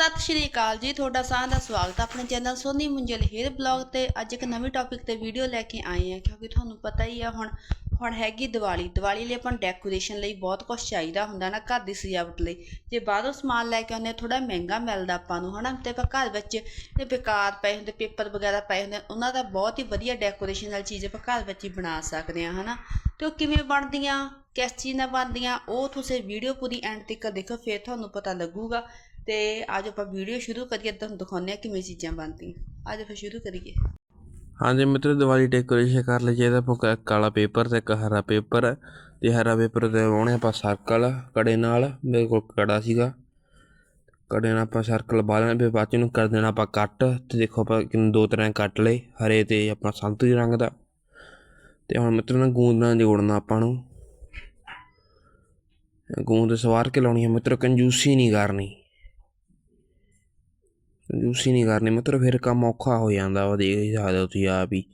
ਸਤਿ ਸ਼੍ਰੀ ਅਕਾਲ ਜੀ, ਤੁਹਾਡਾ ਸਾਰਿਆਂ ਦਾ ਸਵਾਗਤ ਹੈ ਆਪਣੇ channel Soni Munjal hair blog ਤੇ। ਅੱਜ ਇੱਕ ਨਵੀਂ ਟੌਪਿਕ ਤੇ ਵੀਡੀਓ ਲੈ ਕੇ ਆਏ ਆ ਕਿਉਂਕਿ ਤੁਹਾਨੂੰ ਪਤਾ ਹੀ ਆ ਹੁਣ ਹੁਣ ਹੈਗੀ ਦੀਵਾਲੀ। ਦੀਵਾਲੀ ਲਈ ਆਪਾਂ ਡੈਕੋਰੇਸ਼ਨ ਲਈ ਬਹੁਤ ਕੁਝ ਚਾਹੀਦਾ ਹੁੰਦਾ ਨਾ, ਘਰ ਦੀ ਸਜਾਵਟ ਲਈ। ਜੇ ਬਾਹਰੋਂ ਸਮਾਨ ਲੈ ਕੇ ਆਉਂਦੇ ਥੋੜਾ ਮਹਿੰਗਾ ਮਿਲਦਾ ਆਪਾਂ ਨੂੰ, ਹਨਾ? ਤੇ ਆਪਾਂ ਘਰ ਵਿੱਚ ਇਹ ਬੇਕਾਰ ਪਏ ਹੁੰਦੇ, ਪੇਪਰ ਵਗੈਰਾ ਪਏ ਹੁੰਦੇ, ਉਹਨਾਂ ਦਾ ਬਹੁਤ ਹੀ ਵਧੀਆ ਡੈਕੋਰੇਸ਼ਨ ਵਾਲੀ ਚੀਜ਼ ਆਪਾਂ ਘਰ ਵਿੱਚ ਹੀ ਬਣਾ ਸਕਦੇ ਆ ਹਨਾ? ਤੇ ਉਹ ਕਿਵੇਂ ਬਣਦੀਆਂ, ਕਿਸ ਚੀਜ਼ ਨਾਲ ਬਣਦੀਆਂ, ਉਹ ਤੁਸੀਂ ਵੀਡੀਓ ਪੂਰੀ ਐਂਡ ਤੱਕ ਦੇਖੋ, ਫਿਰ ਤੁਹਾਨੂੰ ਪਤਾ ਲੱਗੂਗਾ। ਤੇ ਅੱਜ ਆਪਾਂ ਵੀਡੀਓ ਸ਼ੁਰੂ ਕਰੀਏ, ਤੁਹਾਨੂੰ ਦਿਖਾਉਂਦੇ ਆ ਕਿਵੇਂ ਚੀਜ਼ਾਂ ਬਣਦੀਆਂ। ਅੱਜ ਆਪਾਂ ਸ਼ੁਰੂ ਕਰੀਏ। ਹਾਂਜੀ ਮਿੱਤਰ, ਦੀਵਾਲੀ ਡੈਕੋਰੇਸ਼ਨ ਕਰ ਲਈ ਚਾਹੀਦਾ ਆਪਾਂ ਕ- ਕਾਲਾ ਪੇਪਰ ਤੇ ਇੱਕ ਹਰਾ ਪੇਪਰ। ਤੇ ਹਰਾ ਪੇਪਰ ਤੇ ਵਾਉਣੇ ਆਪਾਂ ਸਰਕਲ ਕੜੇ ਨਾਲ, ਮੇਰੇ ਕੋਲ ਕੜਾ ਸੀਗਾ। ਕੜੇ ਨਾਲ ਆਪਾਂ ਸਰਕਲ ਪਾ ਲੈਣਾ, ਫਿਰ ਬਾਅਦ ਨੂੰ ਕਰ ਦੇਣਾ ਆਪਾਂ ਕੱਟ। ਤੇ ਦੇਖੋ ਆਪਾਂ ਕਿੰਨੇ, ਦੋ ਤਰ੍ਹਾਂ ਕੱਟ ਲਏ, ਹਰੇ ਤੇ ਆਪਣਾ ਸੰਤਰੀ ਰੰਗ ਦਾ। ਤੇ ਹੁਣ ਮਿੱਤਰ ਨਾਲ ਗੂੰਦ ਨਾਲ ਜੋੜਨਾ ਆਪਾਂ ਨੂੰ। ਗੂੰਦ ਸਵਾਰ ਕੇ ਲਾਉਣੀ ਹੈ ਮਿੱਤਰ, ਕੰਜੂਸੀ ਨਹੀਂ ਕਰਨੀ। ਕੰਜੂਸੀ ਨਹੀਂ ਕਰਨੀ ਮਤਲਬ ਫਿਰ ਕੰਮ ਔਖਾ ਹੋ ਜਾਂਦਾ ਵਾ, ਦੇਖ ਹੀ ਸਕਦੇ ਹੋ ਤੁਸੀਂ ਆਪ ਹੀ।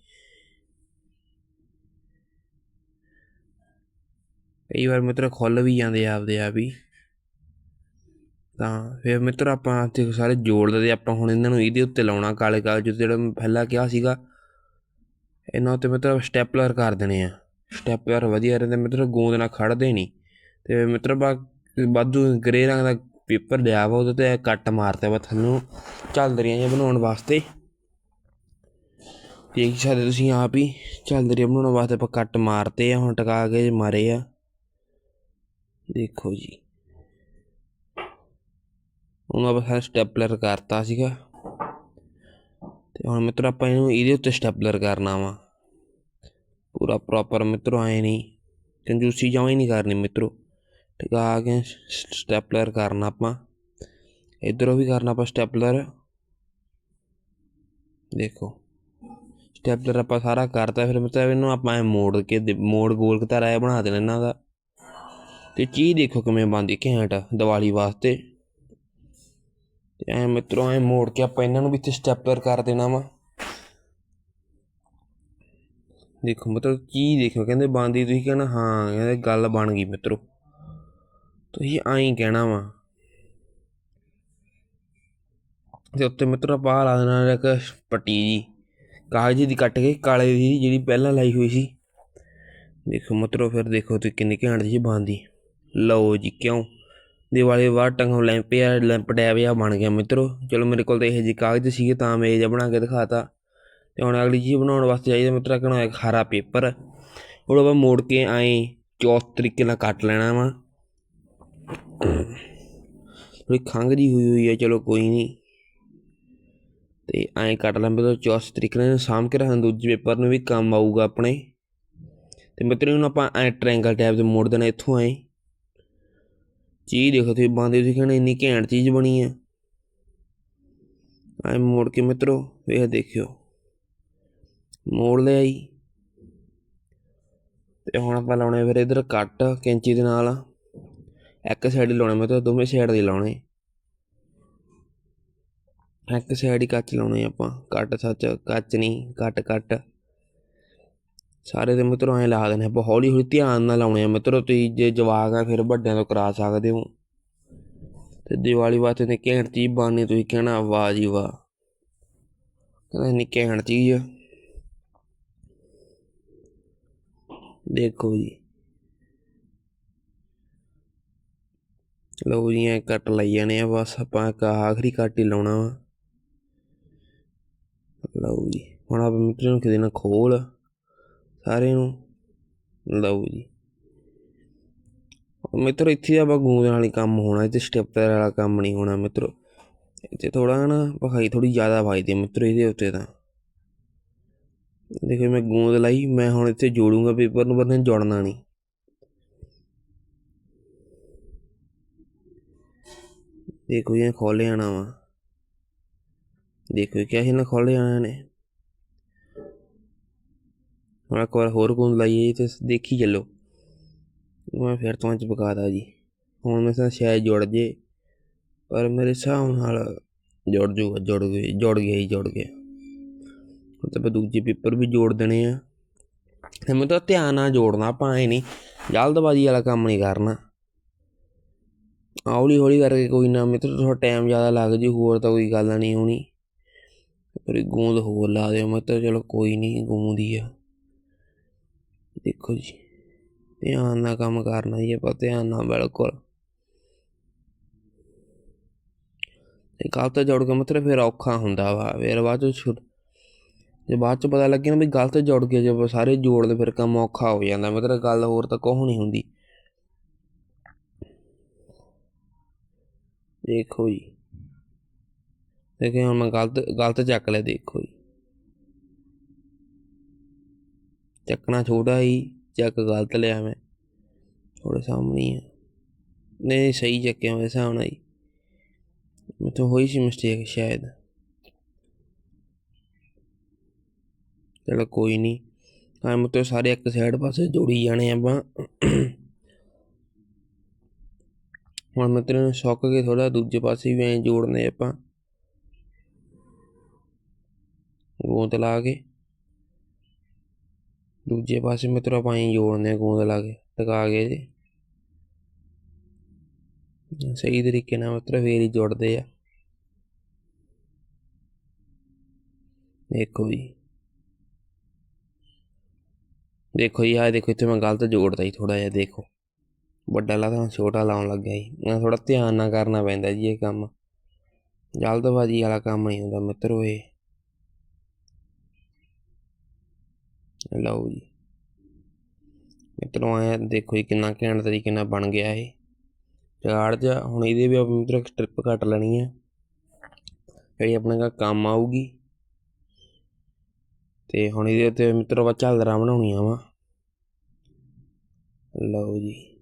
ਕਈ ਵਾਰ ਮਿੱਤਰ ਖੁੱਲ ਵੀ ਜਾਂਦੇ ਆਪਦੇ ਆਪ ਹੀ। ਤਾਂ ਫਿਰ ਮਿੱਤਰ ਆਪਾਂ ਤੇ ਸਾਰੇ ਜੋੜ ਦਿੰਦੇ ਆਪਾਂ ਹੁਣ ਇਹਨਾਂ ਨੂੰ ਇਹਦੇ ਉੱਤੇ ਲਾਉਣਾ ਕਾਲੇ ਕਾਗਜ਼ ਜਿਹੜਾ ਮੈਂ ਪਹਿਲਾਂ ਕਿਹਾ ਸੀਗਾ। ਇਹਨਾਂ ਉੱਤੇ ਮਿੱਤਰ ਸਟੈਪਲਰ ਕਰ ਦੇਣੇ ਆ। ਸਟੈਪਲਰ ਵਧੀਆ ਰਹਿੰਦੇ, ਮਿੱਤਰ ਗੂੰਦ ਨਾਲ ਖੜਦੇ ਨਹੀਂ। ਤੇ ਮਿੱਤਰ ਬਾ ਬਾਦੂ ਗ੍ਰੇ ਰੰਗ ਦਾ ਪੇਪਰ ਲਿਆ ਵਾ ਉਹਦੇ ਤੇ ਕੱਟ ਮਾਰਤੇ ਵਾ ਤੁਹਾਨੂੰ। ਝਾਲਰੀਆਂ ਜਿਹੀਆਂ ਬਣਾਉਣ ਵਾਸਤੇ। ਦੇਖ ਸਕਦੇ ਤੁਸੀਂ ਆਪ ਹੀ ਝਾਲਰੀਆਂ ਬਣਾਉਣ ਵਾਸਤੇ, ਆਪਾਂ ਕੱਟ ਮਾਰਤੇ ਆ, ਹੁਣ ਟਕਾ ਕੇ ਮਾਰੇ ਆ। ਦੇਖੋ ਜੀ। ਉਹਨੂੰ ਆਪਾਂ ਸਾਰਾ ਸਟੈਪਲਰ ਕਰਤਾ ਸੀਗਾ। ਤੇ ਹੁਣ ਮਿੱਤਰ ਆਪਾਂ ਇਹਨੂੰ ਇਹਦੇ ਉੱਤੇ ਸਟੈਪਲਰ ਕਰਨਾ ਵਾ। ਪੂਰਾ ਪ੍ਰੋਪਰ ਮਿੱਤਰੋ ਆਏ ਨਹੀਂ। ਕੰਜੂਸੀ ਜਮਾਂ ਨਹੀਂ ਕਰਨੀ ਮਿੱਤਰੋ। ਟਿਕਾ ਕੇ ਸਟੈਪਲਰ ਕਰਨਾ ਆਪਾਂ। ਇਧਰੋਂ ਵੀ ਕਰਨਾ ਆਪਾਂ ਸਟੈਪਲਰ। ਦੇਖੋ, ਸਟੈਪਲਰ ਆਪਾਂ ਸਾਰਾ ਕਰਤਾ, ਫਿਰ ਮਤਲਬ ਇਹਨੂੰ ਆਪਾਂ ਐਂ ਮੋੜ ਕੇ ਮੋੜ ਗੋਲ ਕਤਾਰਾ ਇਹ ਬਣਾ ਦੇਣਾ ਇਹਨਾਂ ਦਾ। ਤੇ ਚੀਜ਼ ਦੇਖੋ ਕਿਵੇਂ ਬਣਦੀ, ਘੈਂਟ ਦੀਵਾਲੀ ਵਾਸਤੇ। ਤੇ ਐ ਮਿੱਤਰੋ, ਐ ਮੋੜ ਕੇ ਆਪਾਂ ਇਹਨਾਂ ਨੂੰ ਵੀ ਇੱਥੇ ਸਟੈਪਲਰ ਕਰ ਦੇਣਾ ਵਾ। ਦੇਖੋ ਮਤਲਬ ਕੀ ਦੇਖੋ, ਕਹਿੰਦੇ ਬਣਦੀ, ਤੁਸੀਂ ਕਹਿਣਾ ਹਾਂ, ਕਹਿੰਦੇ ਗੱਲ ਬਣ ਗਈ ਮਿੱਤਰੋ। ਤੁਸੀਂ ਐਂ ਕਹਿਣਾ ਵਾ ਤੇ ਉੱਤੇ ਮਿੱਤਰੋ ਪਾ ਲਾ ਦੇਣਾ ਇੱਕ ਪੱਟੀ ਜੀ, ਕਾਗਜ਼ ਦੀ ਕੱਟ ਕੇ ਕਾਲੇ ਦੀ ਜਿਹੜੀ ਪਹਿਲਾਂ ਲਾਈ ਹੋਈ ਸੀ। ਦੇਖੋ ਮਿੱਤਰੋ ਫਿਰ ਦੇਖੋ ਤੇ ਕਿੰਨੀ ਘੈਂਟ ਜੀ ਬਣਦੀ। ਲਓ ਜੀ ਕਿਉਂ? ਦੀਵਾਲੀ ਬਾਅਦ ਟੰਗੋਂ ਲੈਂਪ ਆ ਲੈਂਪ ਡੈਬ ਆ ਬਣ ਗਿਆ ਮਿੱਤਰੋ। ਚਲੋ ਮੇਰੇ ਕੋਲ ਤਾਂ ਇਹ ਜੀ ਕਾਗਜ਼ ਸੀਗੇ ਤਾਂ ਮੈਂ ਇਹ ਜਿਹਾ ਬਣਾ ਕੇ ਦਿਖਾਤਾ। ਤੇ ਹੁਣ ਅਗਲੀ ਚੀਜ਼ ਬਣਾਉਣ ਵਾਸਤੇ ਚਾਹੀਦਾ ਮਿੱਤਰਾ ਕਿਹੜਾ ਇੱਕ ਹਰਾ ਪੇਪਰ। ਉਹ ਆਪਾਂ ਮੋੜ ਕੇ ਆਏ ਚੌਥ ਤਰੀਕੇ ਨਾਲ ਕੱਟ ਲੈਣਾ ਵਾ। ਥੋੜੀ ਖੰਘ ਜੀ ਹੋਈ ਹੋਈ ਹੈ ਚਲੋ ਕੋਈ ਨਹੀਂ ਤੇ ਐਂ ਕੱਟ ਲਾਂ ਬਦੋ ਚੌਸ ਤਰੀਕੇ ਨਾਲ ਇਹਨੂੰ ਸਾਂਭ ਕੇ ਰੱਖਣ ਦੂਜੇ ਪੇਪਰ ਨੂੰ ਵੀ ਕੰਮ ਆਊਗਾ ਆਪਣੇ। ਤੇ ਮਿੱਤਰੋ ਨੂੰ ਆਪਾਂ ਐਂ ਟ੍ਰਾਇੰਗਲ ਟਾਈਪ ਤੇ ਮੋੜ ਦੇਣਾ ਇੱਥੋਂ ਐਂ। ਚੀਜ਼ ਦੇਖੋ ਤੁਸੀਂ, ਬੰਦੇ ਤੁਸੀਂ ਕਹਿੰਦੇ ਇੰਨੀ ਘੈਂਟ ਚੀਜ਼ ਬਣੀ ਹੈ ਐਂ ਮੋੜ ਕੇ ਮਿੱਤਰੋ, ਵੇਖ ਦੇਖਿਓ। ਮੋੜ ਲਿਆ ਜੀ। ਤੇ ਹੁਣ ਆਪਾਂ ਲਾਉਣੇ ਫਿਰ ਇਧਰ ਕੱਟ ਕੈਂਚੀ ਦੇ ਨਾਲ। ਇੱਕ ਸਾਈਡ ਹੀ ਲਾਉਣੇ ਮਤਲਬ ਦੋਵੇਂ ਸਾਈਡ ਦੇ ਲਾਉਣੇ। ਇੱਕ ਸਾਈਡ ਹੀ ਕੱਚ ਲਾਉਣੇ ਆਪਾਂ, ਕੱਟ ਸੱਚ, ਕੱਚ ਨਹੀਂ, ਕੱਟ ਕੱਟ। ਸਾਰੇ ਦੇ ਮਿੱਤਰੋ ਐਂ ਲਾ ਦੇਣੇ, ਆਪਾਂ ਹੌਲੀ ਹੌਲੀ ਧਿਆਨ ਨਾਲ ਲਾਉਣੇ ਆ। ਮਿੱਤਰੋ, ਤੁਸੀਂ ਜੇ ਜਵਾਕ ਆ, ਫਿਰ ਵੱਡਿਆਂ ਤੋਂ ਕਰਾ ਸਕਦੇ ਹੋ। ਤੇ ਦੀਵਾਲੀ ਵਾਸਤੇ ਨੇ ਘੈਂਟ ਚੀਜ਼ ਬਣਨੀ, ਤੁਸੀਂ ਕਹਿਣਾ, ਵਾਹ ਜੀ ਵਾਹ। ਕਹਿੰਦਾ ਇੰਨੀ ਘੈਂਟ ਚੀਜ਼ ਦੇਖੋ ਜੀ। ਲਓ ਜੀ, ਐ ਕੱਟ ਲਈ ਜਾਣੇ ਆ, ਬਸ ਆਪਾਂ ਇੱਕ ਆਖਰੀ ਕੱਟ ਹੀ ਲਾਉਣਾ ਵਾ। ਲਓ ਜੀ, ਹੁਣ ਆਪਾਂ ਮਿੱਤਰ ਨੂੰ ਕਿਤੇ ਨਾ ਖੋਲ ਸਾਰੇ ਨੂੰ। ਲਓ ਜੀ। ਮਿੱਤਰ, ਇੱਥੇ ਆਪਾਂ ਗੂੰਦ ਨਾਲ ਹੀ ਕੰਮ ਹੋਣਾ, ਇੱਥੇ ਸਟੈਪਰ ਵਾਲਾ ਕੰਮ ਨਹੀਂ ਹੋਣਾ ਮਿੱਤਰ। ਇੱਥੇ ਥੋੜਾ ਨਾ ਭਖਾਈ ਥੋੜੀ ਜ਼ਿਆਦਾ ਵੱਜਦੀ ਹੈ ਮਿੱਤਰੋ, ਇਹਦੇ ਉੱਤੇ ਤਾਂ। ਦੇਖੋ ਮੈਂ ਗੂੰਦ ਲਾਈ, ਮੈਂ ਹੁਣ ਇੱਥੇ ਜੋੜੂੰਗਾ, ਪੇਪਰ ਨੂੰ ਬੰਦੇ ਜੋੜਨਾ ਨਹੀਂ। ਦੇਖੋ ਇਹ ਖੋਲੇ ਜਾਣਾ ਵਾ। ਦੇਖੋ ਕਿਆ ਇਹਨਾਂ ਖੋਲੇ ਜਾਣਾ ਨੇ ਹੁਣ ਇੱਕ ਵਾਰ ਹੋਰ ਗੂੰਦ ਲਾਈਏ ਤੇ ਦੇਖੀ ਚੱਲੋ। ਮੈਂ ਫਿਰ ਤੋਂ ਅੱਜ ਬਕਾਦਾ ਜੀ। ਹੁਣ ਮੈਂ ਤਾਂ ਸ਼ਾਇਦ ਜੁੜ ਜੇ, ਪਰ ਮੇਰੇ ਹਿਸਾਬ ਨਾਲ ਜੁੜ ਜੂਗਾ, ਜੁੜ ਗਈ ਜੁੜ ਗਿਆ ਹੀ ਜੁੜ ਗਿਆ। ਹੁਣ ਤਾਂ ਆਪਾਂ ਦੂਜੇ ਪੇਪਰ ਵੀ ਜੋੜ ਦੇਣੇ ਆ। ਤੇ ਮੈਂ ਤਾਂ ਧਿਆਨ ਨਾਲ ਜੋੜਨਾ, ਆਪਾਂ ਐ ਨਹੀਂ, ਜਲਦਬਾਜ਼ੀ ਵਾਲਾ ਕੰਮ ਨਹੀਂ ਕਰਨਾ। ਹੌਲੀ ਹੌਲੀ ਕਰਕੇ ਕੋਈ ਨਾ ਮਿੱਤਰ ਥੋੜ੍ਹਾ ਟਾਈਮ ਜ਼ਿਆਦਾ ਲੱਗ ਜੀ, ਹੋਰ ਤਾਂ ਕੋਈ ਗੱਲ ਨਹੀਂ ਹੋਣੀ। ਪਰ ਗੂੰਦ ਹੋਰ ਲਾ ਦਿਓ ਮਿੱਤਰ ਚਲੋ ਕੋਈ ਨਹੀਂ ਗੂੰਦੀ ਆ। ਦੇਖੋ ਜੀ, ਧਿਆਨ ਨਾਲ ਕੰਮ ਕਰਨਾ ਜੀ ਆਪਾਂ, ਧਿਆਨ ਨਾਲ ਬਿਲਕੁਲ। ਤੇ ਗਲਤ ਜੋੜ ਕੇ ਮਤਲਬ ਫਿਰ ਔਖਾ ਹੁੰਦਾ ਵਾ, ਫਿਰ ਬਾਅਦ ਚ ਜੇ ਬਾਅਦ ਚ ਪਤਾ ਲੱਗੇ ਨਾ ਵੀ ਗਲਤ ਜੋੜ ਕੇ ਜੇ ਸਾਰੇ ਜੋੜ ਦੇ ਫਿਰ ਕੰਮ ਔਖਾ ਹੋ ਜਾਂਦਾ, ਮਤਲਬ ਗੱਲ ਹੋਰ ਤਾਂ ਕੁਛ ਨਹੀਂ ਹੁੰਦੀ। ਦੇਖੋ ਜੀ। ਦੇਖੇ ਹੁਣ ਮੈਂ ਗਲਤ ਗਲਤ ਚੱਕ ਲਿਆ, ਦੇਖੋ ਜੀ। ਚੱਕਣਾ ਛੋਟਾ ਹੀ, ਚੱਕ ਗਲਤ ਲਿਆ ਮੈਂ। ਥੋੜੇ ਸਾਹਮਣੇ ਹੀ ਆ। ਨਹੀਂ, ਸਹੀ ਚੱਕਿਆ ਮੇਰੇ ਹਿਸਾਬ ਨਾਲ ਹੀ ਮੈਥੋਂ ਹੋਈ ਸੀ ਮਿਸਟੇਕ ਸ਼ਾਇਦ। ਚਲੋ ਕੋਈ ਨਹੀਂ। ਹਾਂ ਮਤਲਬ ਸਾਰੇ ਇੱਕ ਸਾਈਡ ਪਾਸੇ ਜੋੜੀ ਜਾਣੇ ਆਪਾਂ। ਹੁਣ ਮਤਲਬ ਨੂੰ ਸੁੱਕ ਕੇ ਥੋੜਾ ਦੂਜੇ ਪਾਸੇ ਵੀ ਐਂ ਜੋੜਨੇ ਆਪਾਂ। ਗੂੰਦ ਲਾ ਕੇ। ਦੂਜੇ ਪਾਸੇ ਮਤਲਬ ਆਪਾਂ ਐਂ ਜੋੜਨੇ ਆ ਗੂੰਦ ਲਾ ਕੇ ਟਕਾ ਕੇ ਜੀ। ਸਹੀ ਤਰੀਕੇ ਨਾਲ ਮਤਲਬ ਫੇਰ ਹੀ ਜੁੜਦੇ ਆ। ਦੇਖੋ ਜੀ। ਦੇਖੋ ਜੀ, ਆਹ ਦੇਖੋ, ਇੱਥੇ ਮੈਂ ਗਲਤ ਜੋੜਦਾ ਜੀ ਥੋੜਾ ਜਿਹਾ, ਦੇਖੋ। ਵੱਡਾ ਲਾ ਤਾਂ ਛੋਟਾ ਲਾਉਣ ਲੱਗਿਆ ਜੀ। ਮੈਂ ਥੋੜਾ ਧਿਆਨ ਨਾਲ ਕਰਨਾ ਪੈਂਦਾ ਜੀ ਇਹ ਕੰਮ। ਜਲਦਬਾਜ਼ੀ ਵਾਲਾ ਕੰਮ ਨਹੀਂ ਹੁੰਦਾ ਮਿੱਤਰੋ ਇਹ ਲਓ ਜੀ। ਮਿੱਤਰੋ ਆਇਆ ਦੇਖੋ ਜੀ ਕਿੰਨਾ ਘੈਂਟ ਤਰੀਕੇ ਨਾਲ ਬਣ ਗਿਆ ਇਹ। ਚਾੜ ਜਾ ਹੁਣ ਇਹਦੇ ਵੀ ਆਪਾਂ ਮਿੱਤਰੋ ਸਟ੍ਰਿਪ ਕੱਟ ਲੈਣੀ ਹੈ ਜਿਹੜੀ ਆਪਣੇ ਦਾ ਕੰਮ ਆਊਗੀ। ਤੇ ਹੁਣ ਇਹਦੇ ਉੱਤੇ ਮਿੱਤਰੋ ਆਪਾਂ ਝਾਲਰਾਂ ਬਣਾਉਣੀਆਂ ਵਾ। ਲਓ ਜੀ।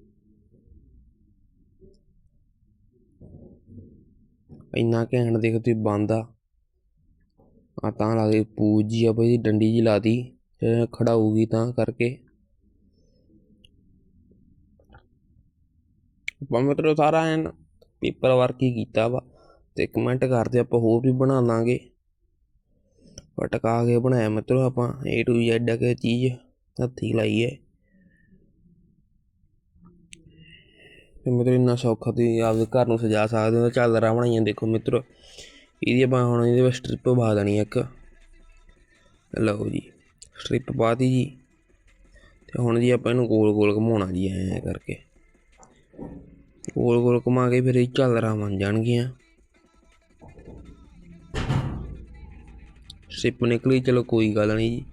ਇੰਨਾ ਘੈਂਟ ਦੇਖ ਤੁਸੀਂ ਬੰਦਾ ਆ। ਤਾਂ ਲਾ ਕੇ ਪੂਜ ਜੀ ਆ ਬਈ ਡੰਡੀ ਜੀ ਲਾਤੀ। ਤੇ ਖੜਾਊਗੀ ਤਾਂ ਕਰਕੇ। ਆਪਾਂ ਮਤਲਬ ਸਾਰਾ ਐਨ ਪੇਪਰ ਵਰਕ ਹੀ ਕੀਤਾ ਵਾ ਤੇ ਕਮੈਂਟ ਕਰਦੇ ਆਪਾਂ ਹੋਰ ਵੀ ਬਣਾ ਲਾਂਗੇ। ਫਟਕਾ ਕੇ ਬਣਾਇਆ ਮਤਲਬ ਆਪਾਂ, A to Z ਕੇ ਚੀਜ਼ ਹੱਥੀ ਲਾਈ ਹੈ। ਤੇ ਮਤਲਬ ਇੰਨਾ ਸੌਖਾ ਤੁਸੀਂ ਆਪਦੇ ਘਰ ਨੂੰ ਸਜਾ ਸਕਦੇ ਹੋ ਝਾਲਰਾਂ ਬਣਾਈਆਂ ਦੇਖੋ ਮਿੱਤਰੋ। ਇਹਦੀ ਆਪਾਂ ਹੁਣ ਇਹਦੇ ਵਿੱਚ ਸਟ੍ਰਿਪ ਪਾ ਦੇਣੀ ਇੱਕ। ਲਓ ਜੀ ਸਟ੍ਰਿਪ ਪਾਤੀ ਜੀ। ਤੇ ਹੁਣ ਜੀ ਆਪਾਂ ਇਹਨੂੰ ਗੋਲ ਗੋਲ ਘੁਮਾਉਣਾ ਜੀ, ਐਂ ਕਰਕੇ। ਗੋਲ ਗੋਲ ਘੁਮਾ ਕੇ ਫਿਰ ਇਹ ਝਾਲਰਾਂ ਬਣ ਜਾਣਗੀਆਂ। ਸਟ੍ਰਿਪ ਨਿਕਲੀ, ਚਲੋ ਕੋਈ ਗੱਲ ਨਹੀਂ ਜੀ।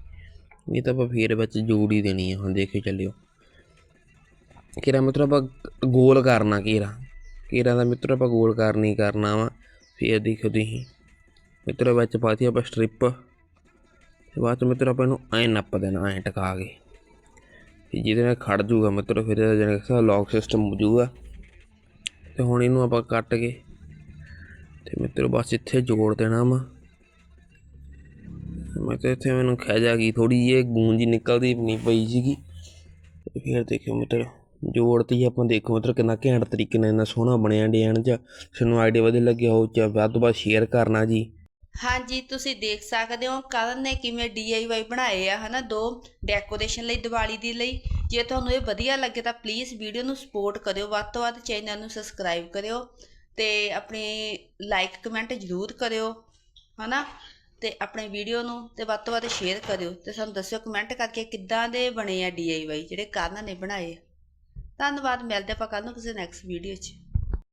ਇਹ ਤਾਂ ਆਪਾਂ ਫੇਰ ਵਿੱਚ ਜੋੜ ਹੀ ਦੇਣੀ ਆ, ਹੁਣ ਦੇਖਿਓ ਚੱਲਿਓ। ਘੇਰਾ ਮਤਲਬ ਆਪਾਂ ਗੋਲ ਕਰਨਾ ਘੇਰਾ ਘੇਰਾ ਦਾ ਮਿੱਤਰ ਆਪਾਂ ਗੋਲ ਕਰਨੀ, ਕਰਨਾ ਵਾ। ਫੇਰ ਦੇਖੋ ਤੁਸੀਂ। ਮਿੱਤਰ ਵਿੱਚ ਪਾਤੀ ਆਪਾਂ ਸਟ੍ਰਿਪ ਤੇ ਬਾਅਦ ਚ ਮਿੱਤਰ ਆਪਾਂ ਇਹਨੂੰ ਐਂ ਨੱਪ ਦੇਣਾ, ਐਂ ਟਕਾ ਕੇ। ਜਿਹਦੇ ਨਾਲ ਖੜ ਜੂਗਾ ਮਿੱਤਰ, ਫਿਰ ਇਹਦਾ ਜਿਹੜਾ ਸਾ ਲੌਕ ਸਿਸਟਮ ਹੋ ਜੂਗਾ ਤੇ ਹੁਣ ਇਹਨੂੰ ਆਪਾਂ ਕੱਟ ਕੇ ਤੇ ਮਿੱਤਰ ਬਸ ਇੱਥੇ ਜੋੜ ਦੇਣਾ ਵਾ। ਮੈਂ ਤੇ ਇੱਥੇ ਮੈਨੂੰ ਖਿਜ ਆ ਗਈ। ਥੋੜੀ ਜਿਹੀ ਗੂੰਜ ਨਿਕਲਦੀ ਨਹੀਂ ਪਈ ਸੀਗੀ। ਫਿਰ ਦੇਖਿਓ ਮਿੱਤਰ। ਜੋੜਤੀ ਆਪਾਂ ਦੇਖੋ ਮਿੱਤਰ ਕਿੰਨਾ ਘੈਂਟ ਤਰੀਕੇ ਨਾਲ ਇੰਨਾ ਸੋਹਣਾ ਬਣਿਆ ਡਿਜ਼ਾਈਨ ਚ ਤੁਹਾਨੂੰ ਆਈਡੀਆ ਵਧੀਆ ਲੱਗਿਆ ਹੋ ਚਾ ਵੱਧ ਤੋਂ ਵੱਧ ਸ਼ੇਅਰ ਕਰਨਾ ਜੀ। ਹਾਂਜੀ, ਤੁਸੀਂ ਦੇਖ ਸਕਦੇ ਹੋ ਕਰਨ ਨੇ ਕਿਵੇਂ DIY ਬਣਾਏ ਆ, ਹਨਾ, ਦੋ ਡੈਕੋਰੇਸ਼ਨ ਲਈ, ਦੀਵਾਲੀ ਦੀ ਲਈ। ਜੇ ਤੁਹਾਨੂੰ ਇਹ ਵਧੀਆ ਲੱਗੇ ਤਾਂ ਪਲੀਜ਼ ਵੀਡੀਓ ਨੂੰ ਸਪੋਰਟ ਕਰਿਓ, ਵੱਧ ਤੋਂ ਵੱਧ ਚੈਨਲ ਨੂੰ ਸਬਸਕ੍ਰਾਈਬ ਕਰਿਓ ਤੇ ਆਪਣੀ ਲਾਈਕ ਕਮੈਂਟ ਜ਼ਰੂਰ ਕਰਿਓ, ਹਨਾ, ਤੇ ਆਪਣੇ ਵੀਡੀਓ ਨੂੰ ਤੇ ਵੱਧ ਤੋਂ ਵੱਧ ਸ਼ੇਅਰ ਕਰਿਓ ਤੇ ਸਾਨੂੰ ਦੱਸਿਓ ਕਮੈਂਟ ਕਰਕੇ ਕਿੱਦਾਂ ਦੇ ਬਣੇ ਆ DIY ਜਿਹੜੇ ਕਾਰਨ ਨੇ ਬਣਾਏ ਧੰਨਵਾਦ ਮਿਲਦੇ ਆਪਾਂ ਕੱਲ ਨੂੰ ਕਿਸੇ ਨੈਕਸਟ ਵੀਡੀਓ 'ਚ।